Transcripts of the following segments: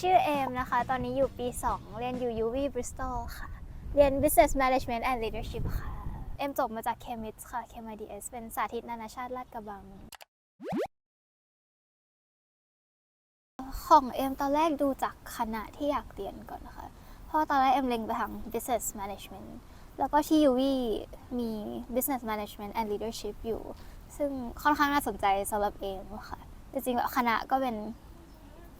ชื่อเอมนะคะ ตอนนี้อยู่ปี 2 เรียนอยู่ UV Bristol ค่ะ เรียน Business Management and Leadership ค่ะ เอมจบมาจาก Chemist ค่ะ ChemIDS เป็นสาธิตนานาชาติลาดกระบัง ของเอมตอนแรกดูจากคณะที่อยากเรียนก่อนนะคะ เพราะตอนแรกเอมเล็งไปทาง Business Management แล้วก็ที่ UV มี Business Management and Leadership อยู่ ซึ่งค่อนข้างน่าสนใจสำหรับเอมค่ะ จริงๆแบบคณะก็เป็น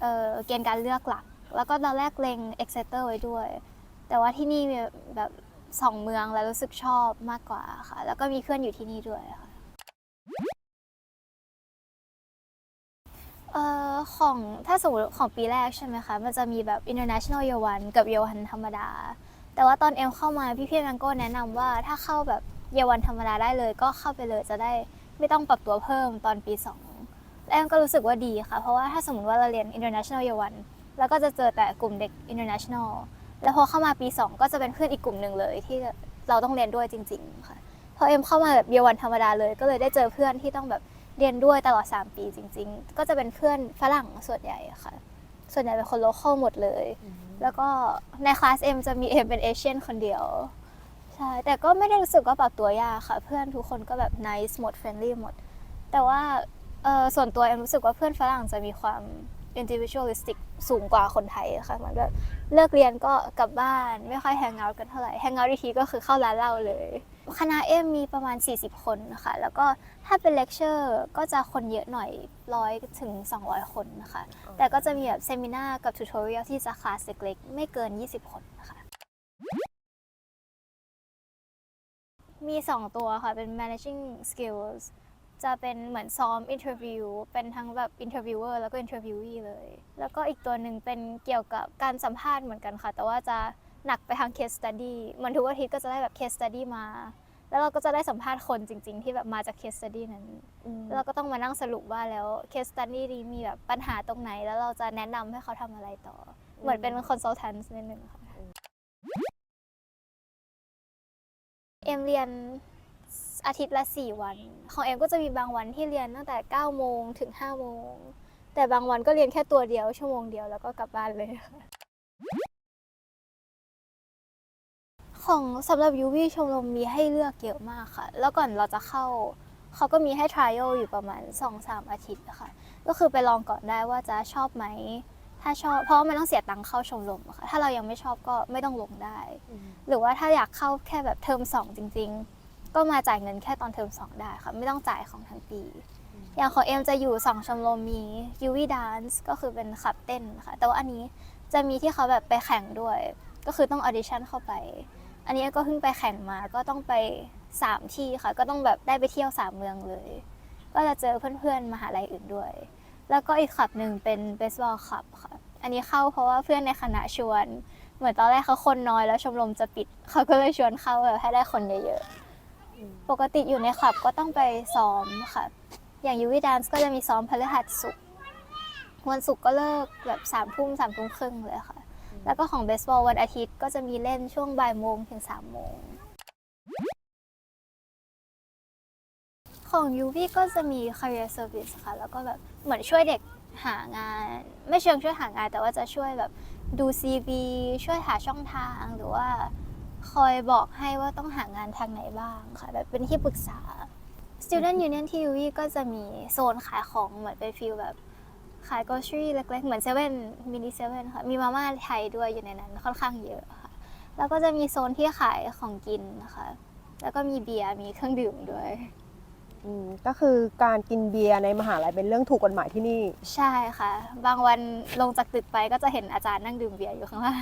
เเกณฑ์การเลือกหลัก แล้วก็ตอนแรกเล็ง Exeter ไว้ด้วย แต่ว่าที่นี่แบบสองเมืองแล้วรู้สึกชอบมากกว่าค่ะ แล้วก็มีเพื่อนอยู่ที่นี่ด้วยค่ะเอ่อของถ้าสมมติของปีแรกใช่ไหมคะ มันจะมีแบบ international year one กับ year one ธรรมดา แต่ว่าตอนเอมเข้ามาพี่พี่แมงโก้แนะนำว่าถ้าเข้าแบบ year one ธรรมดาได้เลย ก็เข้าไปเลยจะได้ไม่ต้องปรับตัวเพิ่มตอนปี2แล้ วเอมก็รู้สึกว่าดีค่ะ เพราะว่าถ้าสมมติว่าเราเรียน international year one แล้วก็จะเจอแต่กลุ่มเด็ก international แล้วพอเข้ามาปี 2 ก็จะเป็นเพื่อนอีกกลุ่มหนึ่งเลย ที่เราต้องเรียนด้วยจริง ๆ ค่ะพอเอ็มเข้ามาแบบเยาวันธรรมดาเลย ก็เลยได้เจอเพื่อนที่ต้องแบบเรียนด้วยตลอด 3 ปีจริง ๆ ก็จะเป็นเพื่อนฝรั่งส่วนใหญ่ค่ะ ส่วนใหญ่เป็นคนโลคอลหมดเลย แล้วก็ในคลาสเอ็มจะมีเอ็มเป็นเอเชียนคนเดียวใช่แต่ก็ไม่ได้รู้สึกว่าปรับตัวยากค่ะ เพื่อนทุกคนก็แบบ nice หมด friendly หมด แต่ว่าเออส่วนตัวเอ็มรู้สึกว่าเพื่อนฝรั่งจะมีความ individualistic สูงกว่าคนไทยค่ะเหมือนแบบเลิกเรียนก็กลับบ้านไม่ค่อยแฮงเอาท์กันเท่าไหร่แฮงเอาท์ทีก็คือเข้าร้านเหล้าเลย คณะเอ็มมีประมาณ 40 คนนะคะแล้วก็ถ้าเป็นเลคเชอร์ก็จะคนเยอะหน่อยร้อยถึง 200 คนนะคะแต่ก็จะมีแบบเซมินาร์กับทูตอเรียลที่จะคลาสเล็กๆไม่เกิน 20 คนนะคะมี 2 ตัวค่ะเป็น managing skills จะเป็นเหมือนซ้อม interview เป็นทั้งแบบ interviewer แล้วก็ interviewee เลย แล้วก็อีกตัวหนึ่งเป็นเกี่ยวกับการสัมภาษณ์เหมือนกันค่ะ แต่ว่าจะหนักไปทาง case study เหมือนทุกอาทิตย์ก็จะได้แบบ case study มา แล้วเราก็จะได้สัมภาษณ์คนจริง ๆ ที่แบบมาจาก case study นั้นแล้วเราก็ต้องมานั่งสรุปว่าแล้ว case study นี้มีแบบปัญหาตรงไหน แล้วเราจะแนะนำให้เขาทำอะไรต่อ เหมือนเป็น consultant นิดนึงค่ะเอ็มเรียน อาทิตย์ละ 4 วัน ของเอ็มก็จะมีบางวันที่เรียนตั้งแต่9โมงถึง5โมง แต่บางวันก็เรียนแค่ตัวเดียวชั่วโมงเดียวแล้วก็กลับบ้านเลยค่ะของสำหรับยูวีชมรมมีให้เลือกเยอะมากค่ะ แล้วก่อนเราจะเข้า เขาก็มีให้ trial อยู่ประมาณ 2-3 อาทิตย์นะคะก็คือไปลองก่อนได้ว่าจะชอบไหม ถ้าชอบเพราะว่ามันต้องเสียตังค์เข้าชมรมอะค่ะ ถ้าเรายังไม่ชอบก็ไม่ต้องลงได้ หรือว่าถ้าอยากเข้าแค่แบบเทอม2จริง ๆ ก็มาจ่ายเงินแค่ตอนเทอม2ได้ค่ะ ไม่ต้องจ่ายของทั้งปี อย่างของเอ็มจะอยู่2ชมรมมี UV Dance ก็คือเป็นคลับเต้นค่ะ แต่ว่าอันนี้จะมีที่เขาแบบไปแข่งด้วย ก็คือต้องออดิชั่นเข้าไป อันนี้ก็เพิ่งไปแข่งมาก็ต้องไป3ที่ค่ะ ก็ต้องแบบได้ไปเที่ยว3เมืองเลย ก็จะเจอเพื่อนๆมหาลัยอื่นด้วย แล้วก็อีกคลับหนึ่งเป็นเบสบอลคลับค่ะ อันนี้เข้าเพราะว่าเพื่อนในคณะชวน เหมือนตอนแรกเขาคนน้อยแล้วชมรมจะปิด เขาก็เลยชวนเข้าแบบให้ได้คนเยอะๆ ปกติอยู่ในคลับก็ต้องไปซ้อมค่ะ อย่างยูวีดานส์ก็จะมีซ้อมพฤหัสศุกร์วันศุกร์ก็เลิกแบบสามทุ่มสามทุ่มครึ่งเลยค่ะ แล้วก็ของเบสบอลวันอาทิตย์ก็จะมีเล่นช่วงบ่ายโมงถึงสามโมงของยูวีก็จะมี career service ค่ะ แล้วก็แบบเหมือนช่วยเด็กหางาน ไม่เชิงช่วยหางาน แต่ว่าจะช่วยแบบดู CV ช่วยหาช่องทางหรือว่า คอยบอกให้ว่าต้องหางานทางไหนบ้างค่ะแบบเป็นที่ปรึกษา Student Union ที่ยูวีก็จะมีโซนขายของเหมือนเป็นฟิลแบบขาย grocery เล็กๆ เหมือนเซเว่นมินิเซเว่นค่ะ มีมาม่าไทยด้วยอยู่ในนั้นค่อนข้างเยอะค่ะ แล้วก็จะมีโซนที่ขายของกินนะคะแล้วก็มีเบียร์มีเครื่องดื่มด้วยอืมก็คือการกินเบียร์ในมหาลัยเป็นเรื่องถูกกฎหมายที่นี่ ใช่ค่ะ บางวันลงจากตึกไปก็จะเห็นอาจารย์นั่งดื่มเบียร์อยู่ข้างล่าง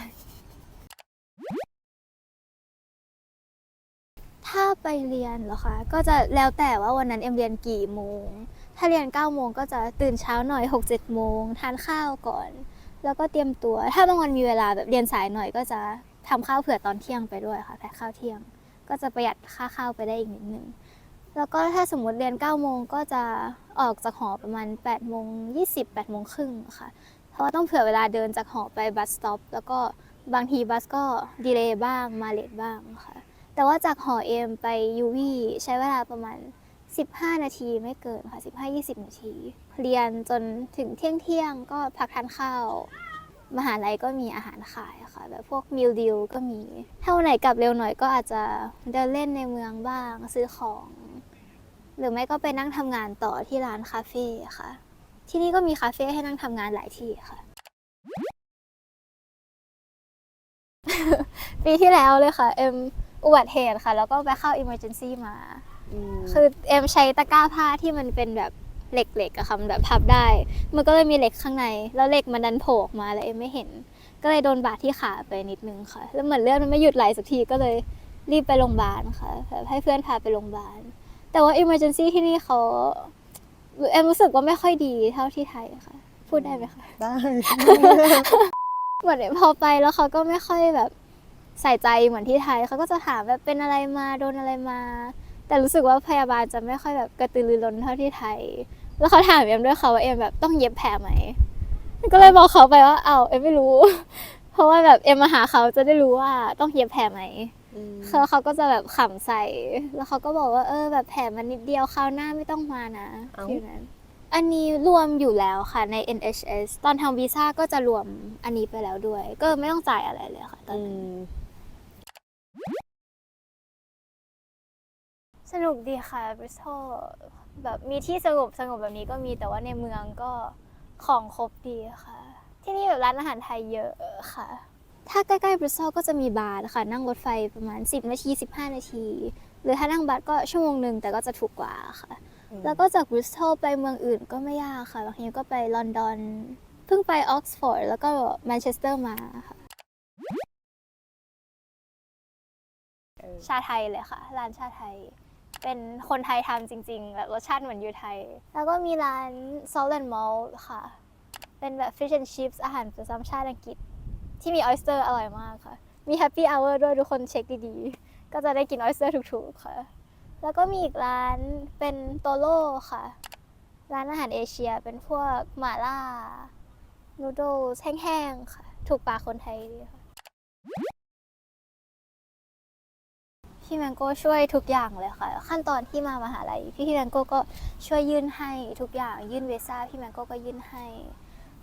ถ้าไปเรียนเหรอคะ ก็จะแล้วแต่ว่าวันนั้นเอ็มเรียนกี่โมง ถ้าเรียน9โมงก็จะตื่นเช้าหน่อย6-7โมงทานข้าวก่อน แล้วก็เตรียมตัว ถ้าบางวันมีเวลาแบบเรียนสายหน่อยก็จะทำข้าวเผื่อตอนเที่ยงไปด้วยค่ะแพ็คข้าวเที่ยง ก็จะประหยัดค่าข้าวไปได้อีกนิดนึงแล้วก็ถ้าสมมติเรียน9โมงก็จะออกจากหอประมาณ8โมง20 8โมงครึ่งค่ะ เพราะว่าต้องเผื่อเวลาเดินจากหอไปบัสสต็อปแล้วก็บางทีบัสก็ดีเลย์บ้างมาเลทบ้างค่ะ แต่ว่าจากหอเอมไปยูวีใช้เวลาประมาณ 15 นาทีไม่เกินค่ะ 15-20 นาที เรียนจนถึงเที่ยงเที่ยงก็พักทานข้าว มหาลัยก็มีอาหารขายค่ะ แบบพวกมิลดิลก็มี ถ้าวันไหนกลับเร็วหน่อยก็อาจจะเดินเล่นในเมืองบ้างซื้อของ หรือไม่ก็ไปนั่งทำงานต่อที่ร้านคาเฟ่ค่ะ ที่นี่ก็มีคาเฟ่ให้นั่งทำงานหลายที่ค่ะปีที่แล้วเลยค่ะ เอ็ม อุบัติเหตุค่ะ แล้วก็ไปเข้า emergency มามคือเอ็มใช้ตะกร้าผ้าที่มันเป็นแบบเหล็กๆอะค่ะมันแบบพับได้ มันก็เลยมีเหล็กข้างใน แล้วเหล็กมันดันโผล่ออกมาแล้วเอ็มไม่เห็น ก็เลยโดนบาดที่ขาไปนิดนึงค่ะ แล้วเหมือนเลือดมันไม่หยุดไหลสักทีก็เลยรีบไปโรงพยาบาลค่ะแบบให้เพื่อนพาไปโรงพยาบาล แต่ว่า emergency ที่นี่เขาเอ็มรู้สึกว่าไม่ค่อยดีเท่าที่ไทยค่ะ พูดได้ไหมคะ ได้ เหมือนพอไปแล้วเขาก็ไม่ค่อยแบบ ใส่ใจเหมือนที่ไทยเขาก็จะถามแบบเป็นอะไรมาโดนอะไรมา แต่รู้สึกว่าพยาบาลจะไม่ค่อยแบบกระตือรือร้นเท่าที่ไทย แล้วเขาถามเอ็มด้วยค่ะว่าเอ็มแบบต้องเย็บแผลไหมก็เลยบอกเขาไปว่าเอ้าเอ็มไม่รู้ เพราะว่าแบบเอ็มมาหาเขาจะได้รู้ว่าต้องเย็บแผลไหมอืมเขาเขาก็จะแบบขำใส่ แล้วเขาก็บอกว่าเออแบบแผลมันนิดเดียวคราวหน้าไม่ต้องมานะฟิลนั้น อันนี้รวมอยู่แล้วค่ะใน NHS ตอนทำวีซ่าก็จะรวมอันนี้ไปแล้วด้วย ก็ไม่ต้องจ่ายอะไรเลยค่ะตอนอืนั้นม สนุกดีค่ะบริส t อลแบบมีที่สงบสงบแบบนี้ก็มีแต่ว่าในเมืองก็ของครบดีค่ะ ที่นี่แบบร้านอาหารไทยเยอะค่ะ ถ้าใกล้ๆบริส t อลก็จะมีบาร์ค่ะ นั่งรถไฟประมาณ 10 นาที 15 นาที หรือถ้านั่งบัสก็ชั่วโมงหนึ่งแต่ก็จะถูกกว่าค่ะ แล้วก็จากบริส t อลไปเมืองอื่นก็ไม่ยากค่ะบางทีก็ไปลอนดอนเพิ่งไปออกซฟอร์ดแล้วก็แมนเชสเตอร์มาค่ะ ชาไทยเลยค่ะ ร้านชาไทย เป็นคนไทยทำจริงๆแบบรสชาติเหมือนอยู่ไทย แล้วก็มีร้าน Salt and Malt ค่ะ เป็นแบบ fish and chips อาหารประจำชาติอังกฤษ ที่มีออยสเตอร์อร่อยมากค่ะ มี happy hour ด้วยทุกคนเช็คดีๆ ก็จะได้กินออยสเตอร์ถูกๆค่ะ แล้วก็มีอีกร้านเป็นโตโร่ค่ะ ร้านอาหารเอเชียเป็นพวกหม่าล่านูโดลแห้งๆค่ะ ถูกปากคนไทยดีค่ะ พี่แมงโก้ช่วยทุกอย่างเลยค่ะ ขั้นตอนที่มามหาลัยพี่แมงโก้ก็ช่วยยื่นให้ทุกอย่างยื่นวีซ่าพี่แมงโก้ก็ยื่นให้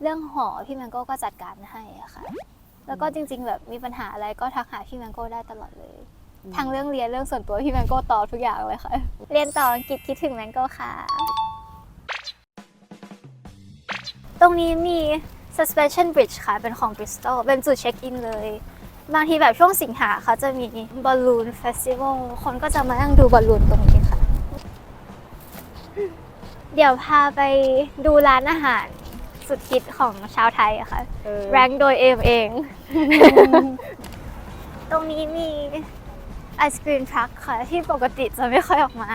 เรื่องหอพี่แมงโก้ก็จัดการให้ค่ะ แล้วก็จริง ๆ แบบมีปัญหาอะไรก็ทักหาพี่แมงโก้ได้ตลอดเลยทั้งเรื่องเรียนเรื่องส่วนตัวพี่แมงโก้ตอบทุกอย่างเลยค่ะ เรียนต่ออังกฤษคิดถึงแมงโก้ค่ะ ตรงนี้มี suspension bridge ค่ะ เป็นของ Bristol เป็นจุดเช็คอินเลย บางทีแบบช่วงสิงหาเขาจะมีบอลลูนเฟสติวัลคนก็จะมานั่งดูบอลลูนตรงนี้ค่ะ เดี๋ยวพาไปดูร้านอาหารสุดฮิตของชาวไทยอะค่ะเออแรงโดยเอมเอง ตรงนี้มีไอศครีมทรัคค่ะ ที่ปกติจะไม่ค่อยออกมา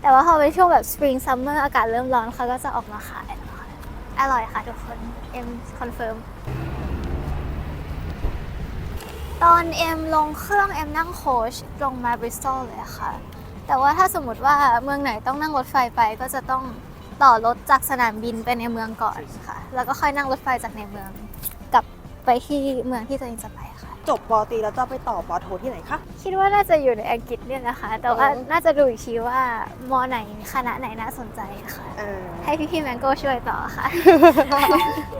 แต่ว่าพอเป็นช่วงแบบ spring summer อากาศเริ่มร้อนเขาก็จะออกมาขายแล้วค่ะอร่อยค่ะทุกคน เอ็มคอนเฟิร์ม ตอนเอ็มลงเครื่องเอ็มนั่งโค้ชลงมาบริสตอลเลยค่ะ แต่ว่าถ้าสมมติว่าเมืองไหนต้องนั่งรถไฟไปก็จะต้องต่อรถจากสนามบินไปในเมืองก่อนค่ะ แล้วก็ค่อยนั่งรถไฟจากในเมืองกลับไปที่เมืองที่ตัวเองจะไปค่ะ จบปอตรีแล้วจะไปต่อปอโทที่ไหนคะ คิดว่าน่าจะอยู่ในอังกฤษเนี่ยนะคะ แต่ว่าอ๋อน่าจะดูอีกทีว่ามอไหนคณะไหนน่าสนใจค่ะเออให้พี่ๆแมงโก้ช่วยต่อค่ะ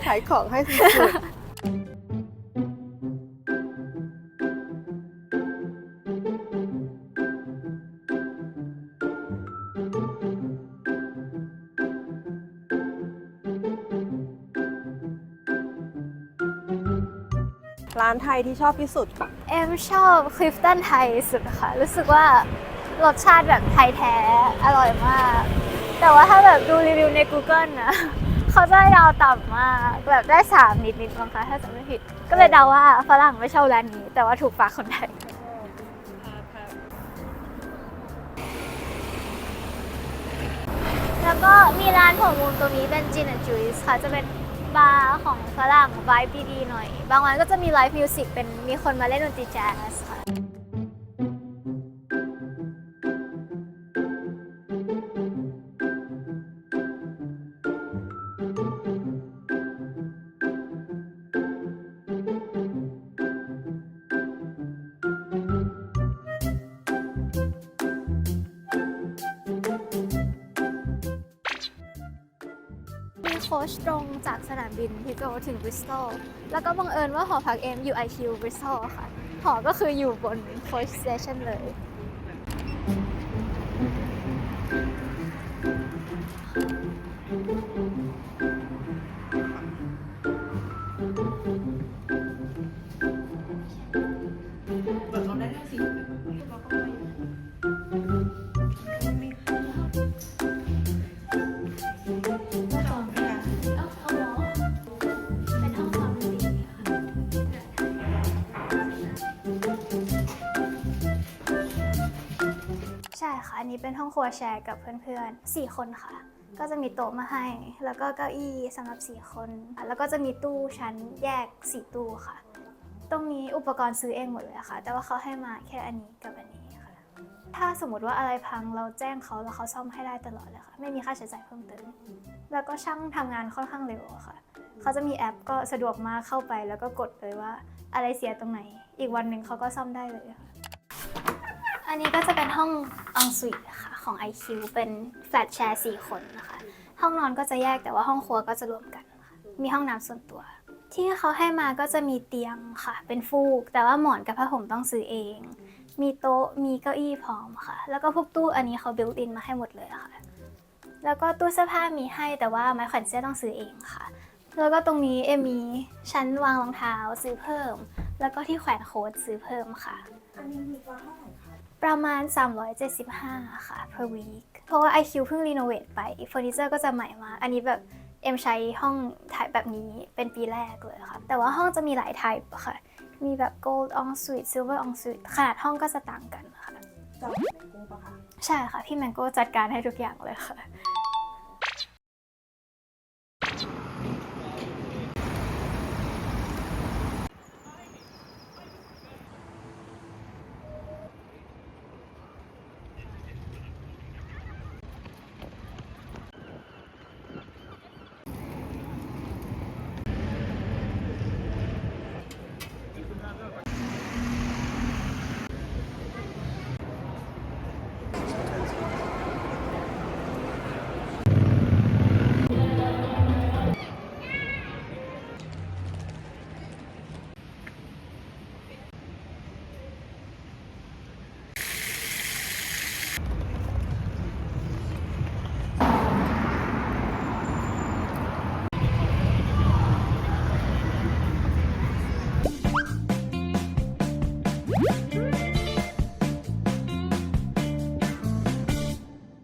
ขายของให้สุดๆ ร้านไทยที่ชอบที่สุด เอ็มชอบคลิฟตันไทยสุดค่ะ รู้สึกว่ารสชาติแบบไทยแท้อร่อยมาก แต่ว่าถ้าแบบดูรีวิวใน Google นะเขาจะให้ดาวต่ำมากแบบได้3นิดนิดๆมั้งคะถ้าจำไม่ผิด ก็เลยเดาว่าฝรั่งไม่ชอบร้านนี้ แต่ว่าถูกปากคนไทยแล้วก็มีร้านหัวมุมตรงนี้เป็น Gin and Juice ค่ะจะเป็น บาร์ของฝรั่งไวบ์ดีๆหน่อย บางวันก็จะมีไลฟ์มิวสิกเป็นมีคนมาเล่นดนตรีแจ๊ส โคชตรงจากสนามบินฮิโตรถึงบริสตอลแล้วก็บังเอิญว่าหอพักเอ็มอยู่ IQ บริสตอลค่ะ หอก็คืออยู่บนโค้ชสเตชันเลย เป็นห้องครัวแชร์กับเพื่อนๆ 4 คนค่ะ ก็จะมีโต๊ะมาให้ แล้วก็เก้าอี้สำหรับ 4 คน แล้วก็จะมีตู้ชั้นแยก 4 ตู้ค่ะ ตรงนี้อุปกรณ์ซื้อเองหมดเลยค่ะ แต่ว่าเขาให้มาแค่อันนี้กับอันนี้ค่ะ ถ้าสมมติว่าอะไรพังเราแจ้งเขาแล้วเขาซ่อมให้ได้ตลอดเลยค่ะ ไม่มีค่าใช้จ่ายเพิ่มเติม แล้วก็ช่างทำงานค่อนข้างเร็วค่ะ เขาจะมีแอปก็สะดวกมากเข้าไปแล้วก็กดเลยว่า อะไรเสียตรงไหน อีกวันหนึ่งเขาก็ซ่อมได้เลยค่ะ นนี้ก็จะเป็นห้องอองสุยค่ะของ IQ เป็นแฟลตแชร์4คนนะคะ ห้องนอนก็จะแยกแต่ว่าห้องครัวก็จะรวมกันค่ะมีห้องน้ำส่วนตัว ที่เขาให้มาก็จะมีเตียงค่ะ เป็นฟูก แต่ว่าหมอนกับผ้าห่มต้องซื้อเอง มีโต๊ะมีเก้าอี้พร้อมค่ะ แล้วก็พวกตู้อันนี้เขาบิวอินมาให้หมดเลยค่ะ แล้วก็ตู้เสื้อผ้ามีให้แต่ว่าไม้แขวนเสื้อต้องซื้อเองค่ะ แล้วก็ตรงนี้เอมมีชั้นวางรองเท้าซื้อเพิ่ม แล้วก็ที่แขวนโค้ดซื้อเพิ่มค่ะ อันนี้มีว่าเท่าไหร่คะ ประมาณ 375 ค่ะ per week เพราะว่า IQ เพิ่งรีโนเวทไปเฟอร์นิเจอร์ก็จะใหม่มากอันนี้แบบเอ็มใช้ห้องถ่ายแบบนี้เป็นปีแรกเลยค่ะ แต่ว่าห้องจะมีหลาย type ค่ะ มีแบบ gold en suite silver en suite ขนาดห้องก็จะต่างกันค่ะจองในกรุงปะคะใช่ค่ะ พี่แมงโก้จัดการให้ทุกอย่างเลยค่ะ